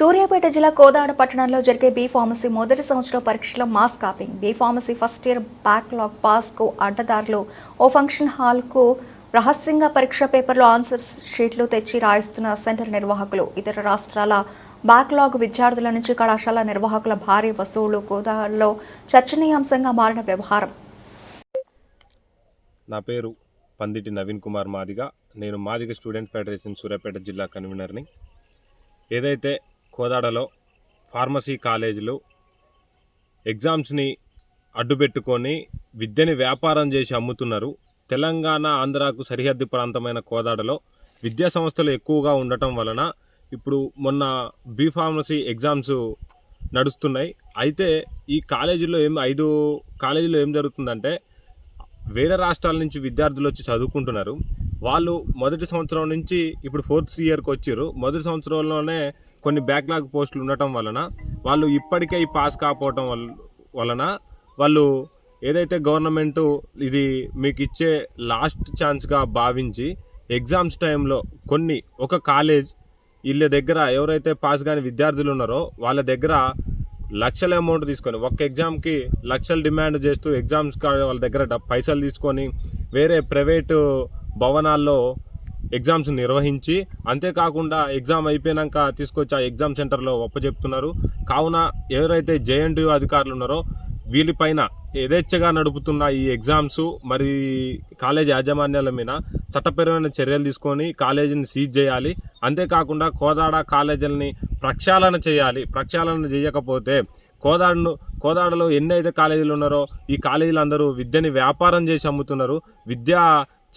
సూర్యాపేట జిల్లా కోదాడ పట్టణంలో జరిగే బీ ఫార్మసీ మొదటి సంవత్సరం పరీక్షల mass copying. B pharmacy first year backlog పాస్కు అడ్డదారులు ఓ ఫంక్షన్ హాల్కు రహస్యంగా పరీక్ష పేపర్లో ఆన్సర్ షీట్లు తెచ్చి రాయిస్తున్న సెంటర్ నిర్వాహకులు. ఇతర రాష్ట్రాల బ్యాక్లాగ్ విద్యార్థుల నుంచి కళాశాల నిర్వాహకుల భారీ వసూళ్ళు కోదాడలో చర్చనీయాంశంగా మారిన వ్యవహారం. నా పేరు పందిటి నవీన్ కుమార్ మాదిగ. నేను మాదిగ స్టూడెంట్ ఫెడరేషన్ సూర్యాపేట జిల్లా కన్వీనర్ని. ఏదైతే కోదాడలో ఫార్మసీ కాలేజీలు ఎగ్జామ్స్ని అడ్డుపెట్టుకొని విద్యని వ్యాపారం చేసి అమ్ముతున్నారు. తెలంగాణ ఆంధ్రాకు సరిహద్దు ప్రాంతమైన కోదాడలో విద్యా సంస్థలు ఎక్కువగా ఉండటం వలన ఇప్పుడు మొన్న బీ ఫార్మసీ ఎగ్జామ్స్ నడుస్తున్నాయి. అయితే ఈ కాలేజీలో ఏం ఐదు కాలేజీలో ఏం జరుగుతుందంటే వేరే రాష్ట్రాల నుంచి విద్యార్థులు వచ్చి చదువుకుంటున్నారు. వాళ్ళు మొదటి సంవత్సరం నుంచి ఇప్పుడు ఫోర్త్ ఇయర్కి వచ్చారు. మొదటి సంవత్సరంలోనే కొన్ని బ్యాక్లాగ్ పోస్టులు ఉండటం వలన వాళ్ళు ఇప్పటికే ఈ పాస్ కాకపోవటం వల్ల వలన వాళ్ళు ఏదైతే గవర్నమెంట్ ఇది మీకు ఇచ్చే లాస్ట్ ఛాన్స్గా భావించి ఎగ్జామ్స్ టైంలో కొన్ని ఒక కాలేజ్ వీళ్ళ దగ్గర ఎవరైతే పాస్ కాని విద్యార్థులు ఉన్నారో వాళ్ళ దగ్గర లక్షల అమౌంట్ తీసుకొని ఒక్క ఎగ్జామ్కి లక్షలు డిమాండ్ చేస్తూ ఎగ్జామ్స్ కా- వాళ్ళ దగ్గర పైసలు తీసుకొని వేరే ప్రైవేటు భవనాల్లో ఎగ్జామ్స్ నిర్వహించి అంతేకాకుండా ఎగ్జామ్ అయిపోయాక తీసుకొచ్చి ఆ ఎగ్జామ్ సెంటర్లో ఒప్పచెప్తున్నారు కావున ఎవరైతే జేఎన్టీయూ అధికారులు ఉన్నారో వీళ్ళపైన యథేచ్ఛగా నడుపుతున్న ఈ ఎగ్జామ్స్ మరి కాలేజ్ యాజమాన్యాల మీద చట్టపరమైన చర్యలు తీసుకొని కాలేజీని సీజ్ చేయాలి. అంతేకాకుండా కోదాడ కాలేజీలని ప్రక్షాళన చేయాలి. ప్రక్షాళన చేయకపోతే కోదాడను కోదాడలో ఎన్ని అయితే కాలేజీలు ఉన్నారో ఈ కాలేజీలు అందరూ విద్యని వ్యాపారం చేసి అమ్ముతున్నారు. విద్య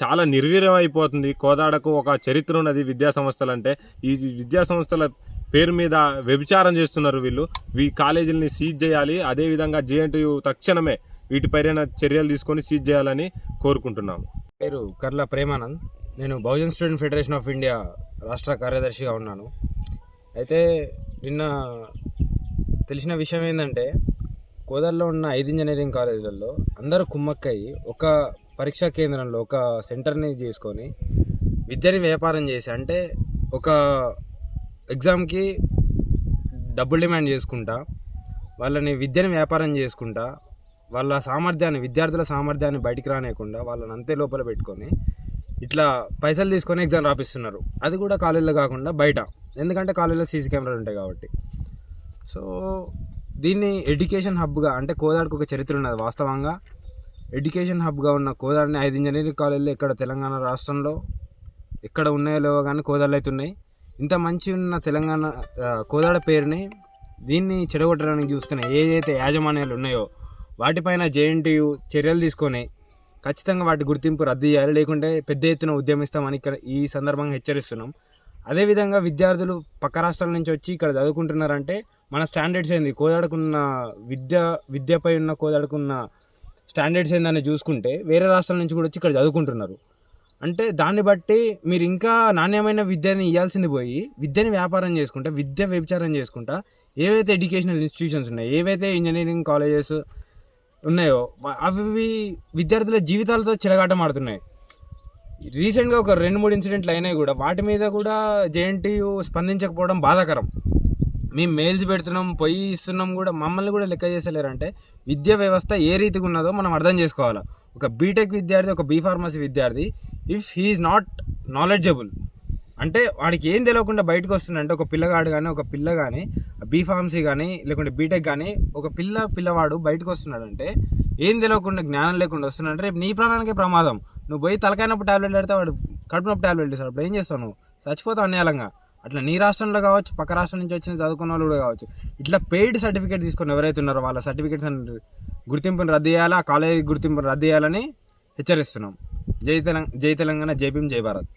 చాలా నిర్వీర్యం అయిపోతుంది. కోదాడకు ఒక చరిత్ర ఉన్నది విద్యా అంటే ఈ విద్యా సంస్థల పేరు మీద వ్యభిచారం చేస్తున్నారు వీళ్ళు. ఈ కాలేజీలని సీజ్ చేయాలి. అదేవిధంగా జేఎన్టీయు తక్షణమే వీటిపైన చర్యలు తీసుకొని సీజ్ చేయాలని కోరుకుంటున్నాము. పేరు కర్ల ప్రేమానంద్. నేను Bahujan student federation of India రాష్ట్ర కార్యదర్శిగా ఉన్నాను. అయితే నిన్న తెలిసిన విషయం ఏంటంటే కోదాల్లో ఉన్న ఐదు ఇంజనీరింగ్ కాలేజీలలో అందరూ కుమ్మక్కయ్యి ఒక పరీక్షా కేంద్రంలో ఒక సెంటర్ని చేసుకొని విద్యని వ్యాపారం చేసి అంటే ఒక ఎగ్జామ్కి డబ్బులు డిమాండ్ చేసుకుంటా వాళ్ళని విద్యని వ్యాపారం చేసుకుంటా వాళ్ళ సామర్థ్యాన్ని విద్యార్థుల సామర్థ్యాన్ని బయటికి రానియకుండా వాళ్ళని అంతే లోపల పెట్టుకొని ఇట్లా పైసలు తీసుకొని ఎగ్జామ్ రాపిస్తున్నారు. అది కూడా కాలేజీలో కాకుండా బయట. ఎందుకంటే కాలేజీలో సీసీ కెమెరాలు ఉంటాయి కాబట్టి. సో దీన్ని ఎడ్యుకేషన్ హబ్గా అంటే కోదాడుకు ఒక చరిత్ర ఉన్నది వాస్తవంగా. ఎడ్యుకేషన్ హబ్గా ఉన్న కోదాడిని ఐదు ఇంజనీరింగ్ కాలేజీలు ఇక్కడ తెలంగాణ రాష్ట్రంలో ఎక్కడ ఉన్నాయో లేవో కానీ కోదాడలు అయితే ఉన్నాయి. ఇంత మంచి ఉన్న తెలంగాణ కోదాడ పేరుని దీన్ని చెడగొట్టడానికి చూస్తున్నాయి. ఏదైతే యాజమాన్యాలు ఉన్నాయో వాటిపైన జేఎన్టీయు చర్యలు తీసుకొని ఖచ్చితంగా వాటి గుర్తింపు రద్దు చేయాలి. లేకుంటే పెద్ద ఎత్తున ఉద్యమిస్తామని ఇక్కడ ఈ సందర్భంగా హెచ్చరిస్తున్నాం. అదేవిధంగా విద్యార్థులు పక్క రాష్ట్రాల నుంచి వచ్చి ఇక్కడ చదువుకుంటున్నారంటే మన స్టాండర్డ్స్ ఏంది? కోదాడుకున్న విద్య విద్యపై ఉన్న కోదాడుకున్న స్టాండర్డ్స్ ఏందని చూసుకుంటే వేరే రాష్ట్రాల నుంచి కూడా వచ్చి ఇక్కడ చదువుకుంటున్నారు. అంటే దాన్ని బట్టి మీరు ఇంకా నాణ్యమైన విద్యని ఇవ్వాల్సింది పోయి విద్యని వ్యాపారం చేసుకుంటా విద్య వ్యభిచారం చేసుకుంటా ఏవైతే ఎడ్యుకేషనల్ ఇన్స్టిట్యూషన్స్ ఉన్నాయో ఏవైతే ఇంజనీరింగ్ కాలేజెస్ ఉన్నాయో అవి విద్యార్థుల జీవితాలతో చిలగాటం ఆడుతున్నాయి. రీసెంట్గా ఒక రెండు మూడు ఇన్సిడెంట్లు అయినాయి కూడా. వాటి మీద కూడా జేఎన్టీయు స్పందించకపోవడం బాధాకరం. మేము మెయిల్స్ పెడుతున్నాం పొయ్యి ఇస్తున్నాం కూడా మమ్మల్ని కూడా లెక్క చేసలేరంటే విద్యా వ్యవస్థ ఏ రీతిగా ఉన్నదో మనం అర్థం చేసుకోవాలి. ఒక బీటెక్ విద్యార్థి ఒక బీ ఫార్మసీ విద్యార్థి if he is not knowledgeable అంటే వాడికి ఏం తెలియకుండా బయటకు వస్తుందంటే ఒక పిల్లగాడు కానీ ఒక పిల్ల కానీ బీ ఫార్మసీ కానీ లేకుంటే బీటెక్ కానీ ఒక పిల్ల పిల్లవాడు బయటకు వస్తున్నాడంటే ఏం తెలియకుండా జ్ఞానం లేకుండా వస్తున్నాడంటే రేపు నీ ప్రాణానికే ప్రమాదం. నువ్వు పోయి తలకైనప్పుడు టాబ్లెట్ పెడితే వాడు కడుపు నొప్పి టాబ్లెట్ ఇస్తాడు. అప్పుడు ఏం చేస్తావు నువ్వు? చచ్చిపోతావు అన్యాలంగా అట్లా నీ రాష్ట్రంలో కావచ్చు పక్క రాష్ట్రం నుంచి వచ్చిన చదువుకున్న వాళ్ళు కూడా కావచ్చు. ఇట్లా పెయిడ్ సర్టిఫికేట్ తీసుకుని ఎవరైతే ఉన్నారో వాళ్ళ సర్టిఫికేట్స్ గుర్తింపుని రద్దు చేయాలా కాలేజీ గుర్తింపును రద్దు చేయాలని హెచ్చరిస్తున్నాం. జై తెలంగాణ జై తెలంగాణ జై భీమ్ జై భారత్.